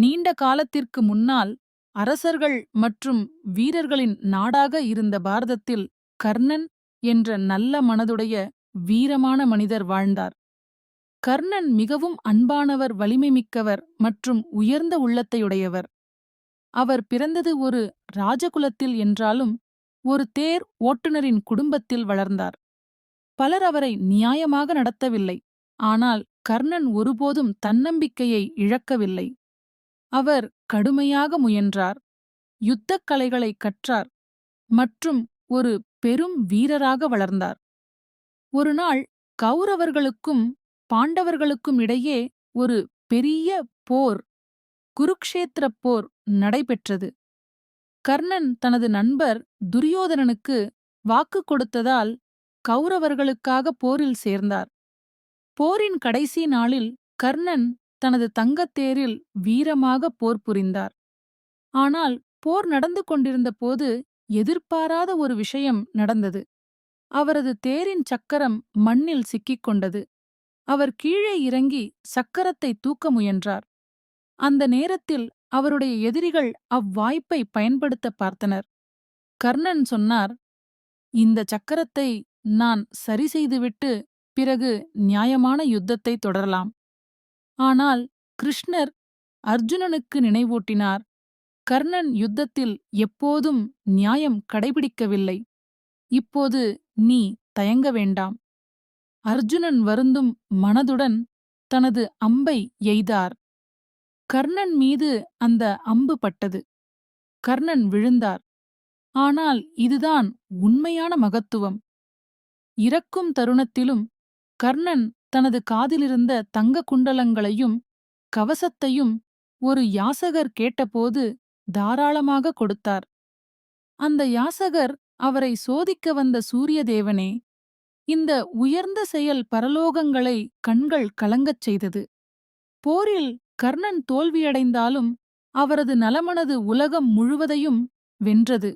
நீண்ட காலத்திற்கு முன்னால் அரசர்கள் மற்றும் வீரர்களின் நாடாக இருந்த பாரதத்தில் கர்ணன் என்ற நல்ல மனதுடைய வீரமான மனிதர் வாழ்ந்தார். கர்ணன் மிகவும் அன்பானவர் வலிமை மிக்கவர் மற்றும் உயர்ந்த உள்ளத்தையுடையவர். அவர் பிறந்தது ஒரு ராஜகுலத்தில் என்றாலும் ஒரு தேர் ஓட்டுநரின் குடும்பத்தில் வளர்ந்தார். பலர் அவரை நியாயமாக நடத்தவில்லை ஆனால் கர்ணன் ஒருபோதும் தன்னம்பிக்கையை இழக்கவில்லை. அவர் கடுமையாக முயன்றார். யுத்தக் கலைகளை கற்றார் மற்றும் ஒரு பெரும் வீரராக வளர்ந்தார். ஒருநாள் கௌரவர்களுக்கும் பாண்டவர்களுக்கும் இடையே ஒரு பெரிய போர் குருக்ஷேத்திரப் போர் நடைபெற்றது. கர்ணன் தனது நண்பர் துரியோதனனுக்கு வாக்கு கொடுத்ததால் கௌரவர்களுக்காக போரில் சேர்ந்தார். போரின் கடைசி நாளில் கர்ணன் தனது தங்கத்தேரில் வீரமாக போர் புரிந்தார். ஆனால் போர் நடந்து கொண்டிருந்த போது எதிர்பாராத ஒரு விஷயம் நடந்தது. அவரது தேரின் சக்கரம் மண்ணில் சிக்கிக் கொண்டது. அவர் கீழே இறங்கி சக்கரத்தை தூக்க முயன்றார். அந்த நேரத்தில் அவருடைய எதிரிகள் அவ்வாய்ப்பை பயன்படுத்த பார்த்தனர். கர்ணன் சொன்னார் இந்த சக்கரத்தை நான் சரி செய்துவிட்டு பிறகு நியாயமான யுத்தத்தை தொடரலாம். ஆனால் கிருஷ்ணர் அர்ஜுனனுக்கு நினைவூட்டினார் கர்ணன் யுத்தத்தில் எப்போதும் நியாயம் கடைபிடிக்கவில்லை. இப்போது நீ தயங்க வேண்டாம். அர்ஜுனன் வருந்தும் மனதுடன் தனது அம்பை எய்தார். கர்ணன் மீது அந்த அம்பு பட்டது. கர்ணன் விழுந்தார். ஆனால் இதுதான் உண்மையான மகத்துவம். இறக்கும் தருணத்திலும் கர்ணன் தனது காதிலிருந்த தங்க குண்டலங்களையும் கவசத்தையும் ஒரு யாசகர் கேட்டபோது தாராளமாக கொடுத்தார். அந்த யாசகர் அவரை சோதிக்க வந்த சூரியதேவனே இந்த உயர்ந்த செயல் பரலோகங்களை கண்கள் கலங்கச் செய்தது. போரில் கர்ணன் தோல்வியடைந்தாலும் அவரது நலமனது உலகம் முழுவதையும் வென்றது.